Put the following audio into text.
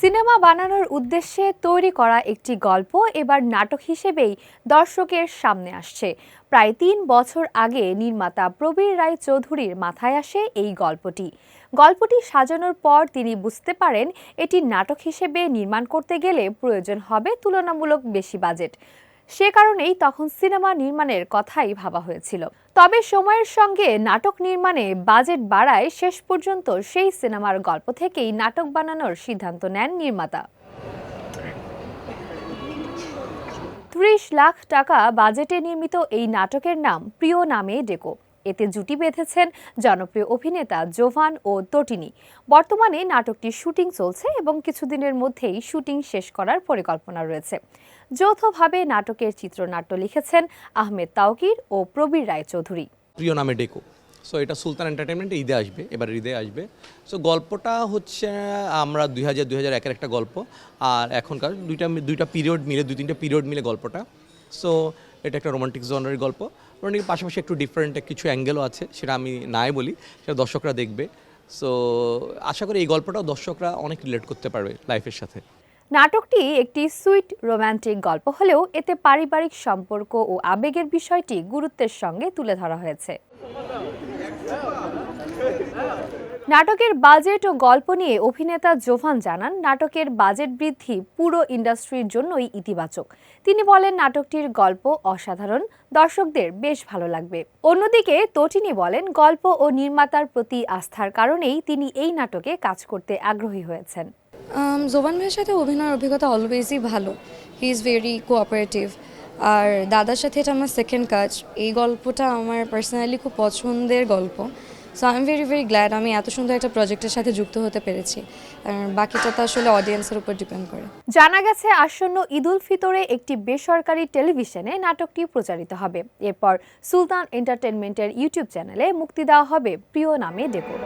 Cinema বানানোর উদ্দেশ্যে তৈরি করা একটি গল্প এবার নাটক হিসেবেই দর্শকের সামনে আসছে। প্রায় তিন বছর আগে নির্মাতা প্রবীর রায় চৌধুরীর মাথায় আসে এই গল্পটি। গল্পটি সাজানোর পর তিনি বুঝতে পারেন, এটি নাটক হিসেবে নির্মাণ করতে গেলে প্রয়োজন হবে তুলনামূলক বেশি বাজেট। সে কারণেই তখন সিনেমা নির্মাণের কথাই ভাবা হয়েছিল। তবে সময়ের সঙ্গে নাটক নির্মাণে বাজেট বাড়ায় শেষ পর্যন্ত সেই সিনেমার গল্প থেকেই নাটক বানানোর সিদ্ধান্ত নেন নির্মাতা। ত্রিশ লাখ টাকা বাজেটে নির্মিত এই নাটকের নাম প্রিয় নামে ডেকো। এতে জুটি বেঁধেছেন জনপ্রিয় অভিনেতা জোভান ও তটিনী। বর্তমানে নাটকটির শুটিং চলছে এবং কিছুদিনের মধ্যেই শুটিং শেষ করার পরিকল্পনা রয়েছে। যৌথভাবে নাটকের চিত্রনাট্য লিখেছেন আহমেদ তাওকির ও প্রবীর রায় চৌধুরী প্রিয় নামে ডেকো। সো এটা সুলতান এন্টারটেনমেন্ট ঈদে আসবে, এবার ঈদে আসবে। সো গল্পটা হচ্ছে, আমরা দুই হাজার দুই হাজার একের একটা গল্প, আর এখনকার দুইটা দুইটা পিরিয়ড মিলে দুই তিনটা পিরিয়ড মিলে গল্পটা। সো এটা একটা রোমান্টিক জনারের গল্প। রোমান্টিক পাশাপাশি একটু ডিফারেন্ট কিছু অ্যাঙ্গেলও আছে, সেটা আমি নাই বলি, সেটা দর্শকরা দেখবে। সো আশা করি এই গল্পটাও দর্শকরা অনেক রিলেট করতে পারবে লাইফের সাথে। নাটকটি একটি সুইট রোম্যান্টিক গল্প হলেও এতে পারিবারিক সম্পর্ক ও আবেগের বিষয়টি গুরুত্বের সঙ্গে তুলে ধরা হয়েছে। নাটকের বাজেট ও গল্প নিয়ে অভিনেতা জোভান জানান, নাটকের বাজেট বৃদ্ধি পুরো ইন্ডাস্ট্রির জন্যই ইতিবাচক। তিনি বলেন, নাটকটির গল্প অসাধারণ, দর্শকদের বেশ ভালো লাগবে। অন্যদিকে তটিনী বলেন, গল্প ও নির্মাতার প্রতি আস্থার কারণেই তিনি এই নাটকে কাজ করতে আগ্রহী হয়েছেন। জোবান ভাইয়ের সাথে অভিনয়ের অভিজ্ঞতা অলওয়েজই ভালো। হি ইজ ভেরি কোঅপারেটিভ আর দাদার সাথে এটা আমার সেকেন্ড কাজ। এই গল্পটা আমার পার্সোনালি খুব পছন্দের গল্প। So I am very very glad আমি এত সুন্দর একটা প্রজেক্টের সাথে যুক্ত হতে পেরেছি। বাকিটা তো আসলে অডিয়েন্সের উপর ডিপেন্ড করে। জানা গেছে, আসন্ন ঈদুল ফিতরে একটি বেসরকারি টেলিভিশনে নাটকটি প্রচারিত হবে। এরপর সুলতান এন্টারটেনমেন্টের ইউটিউব চ্যানেলে মুক্তি দেওয়া হবে প্রিয় নামে ডেকো।